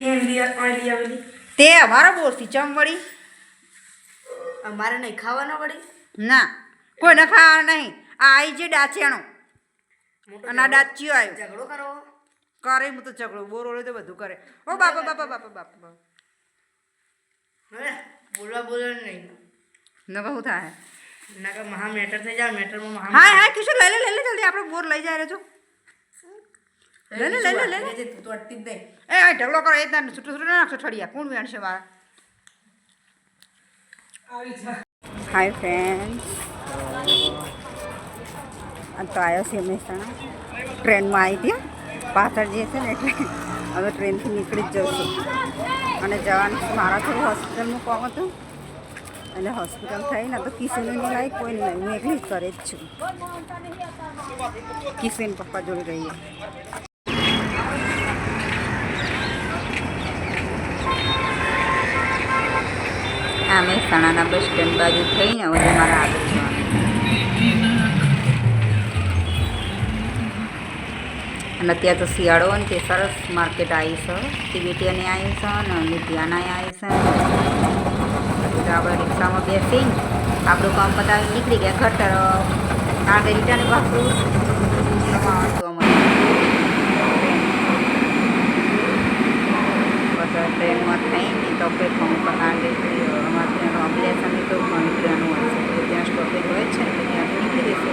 તે અમારો બોરથી ચમ વળી? અમારે નહીં ખાવાનો વળી. ના કોઈને ખાવા નહીં. આ આવી જે ડાચેણો. અને આ ડાચ્યો આવ્યો. ઝઘડો કરો. કરે હું તો ઝઘડો બોર ઓળે તો બધું કરે. ઓ બાપા બાપા બાપા બાપા બોલવા બોલવા નહીં. ન કહું થાય. ના કે મહા મેટર થઈ જાય મેટરમાં મહા હા હા કિશોર લઈ લે લઈ લે જલ્દી આપણે બોર લઈ જાય જો. લે લે લે લે લે લે. તું તો અટતી જ નહીં એ ઢગલો કરો એ તાર છૂટું છૂટું ના નાખશો ઠળિયા કોણ વેણશે મારા? હાય ફ્રેન્ડ્સ તો આવ્યો છે મહેસાણા ટ્રેનમાં આવી ગયો. પાછળ જે છે ને એટલે હવે ટ્રેનથી નીકળી જ જઉં છું અને જવાનું મારા થોડું હોસ્પિટલનું કામ હતું. એટલે હોસ્પિટલ થઈને તો કિશોરને લાવી કોઈ નહીં. હું એકલી જ કરે જ છું. કિશન પપ્પા જોડે રહીએ. આ મહેસાણાના બસ સ્ટેન્ડ બાજુ થઈને હવે મારા આગળ જવાનું અને અત્યારે તો શિયાળો ને તે સરસ માર્કેટ આવી છે. તિબેટીયાની આવી છે અને લુધિયાના આવી છે. તો આપણે રિક્ષામાં બેસીને આપણું કામ પતાવી નીકળી ગયા. ઘર તરફ આગળ રિટર્ન પાછું ટ્રેનમાં થઈને તો પ્લેટફોર્મ ઉપર આગળ અમારે ત્યાં અભ્યાસ તો નીકળવાનું હોય છે તો ત્યાં સ્ટોપેજ હોય જ છે ને તો ત્યાંથી નીકળી જશે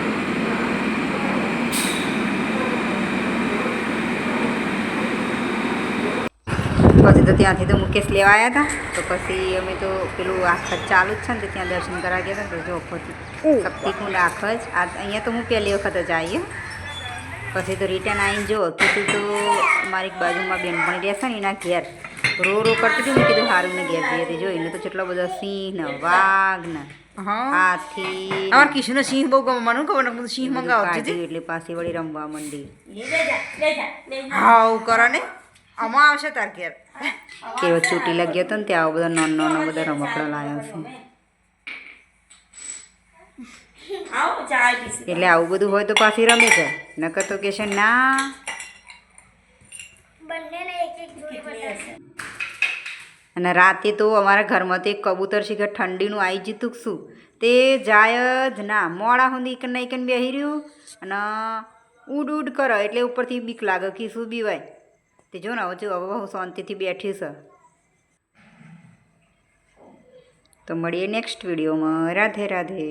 પછી તો ત્યાંથી તો મુકેશ લેવા આવ્યા હતા. તો પછી અમે તો પેલું આખત ચાલુ જ છે ને ત્યાં દર્શન કરવા ગયા હતા ને તો જો પછી શક્તિકુંડ આખ જ. આ અહીંયા તો હું પહેલી વખત જ આવી પછી તો રિટર્ન આવીને જો કીધું તો મારી બાજુમાં બેનપણી રહેશે ને એના ઘેર. રો રો કરતી હતી મેં કીધું હારું ને ઘેર જઈએ હતી જો એને તો કેટલો બધો સિંહ ને વાઘ ને હાથી અમાર સિંહ બહુ ગમે મને ખબર સિંહ મંગાવતી કાઢ્યું એટલે પાસે વળી રમવા મંડી. હાવ કરો ને. આમાં આવશે તાર ઘેર. કેવો ચૂંટી લાગ્યો હતો ને ત્યાં આવો બધા નોન નાનો બધા રમકડા લાવ્યો છે. એટલે આવું બધું હોય તો પાછી રમે છે નકર તો કહેશે ના. અને રાતે તો અમારા ઘરમાં તો એક કબૂતર છે કે ઠંડીનું આવી જીતું કે શું? તે જાય જ ના. મોડા સુધી એક ને એક બેહી રહ્યું અને ઉડ ઉડ કરો. એટલે ઉપરથી બીક લાગે કે શું બીવાય. તે જો ને હવે હવે હું શાંતિથી બેઠી છે. તો મળીએ નેક્સ્ટ વિડીયોમાં રાધે રાધે.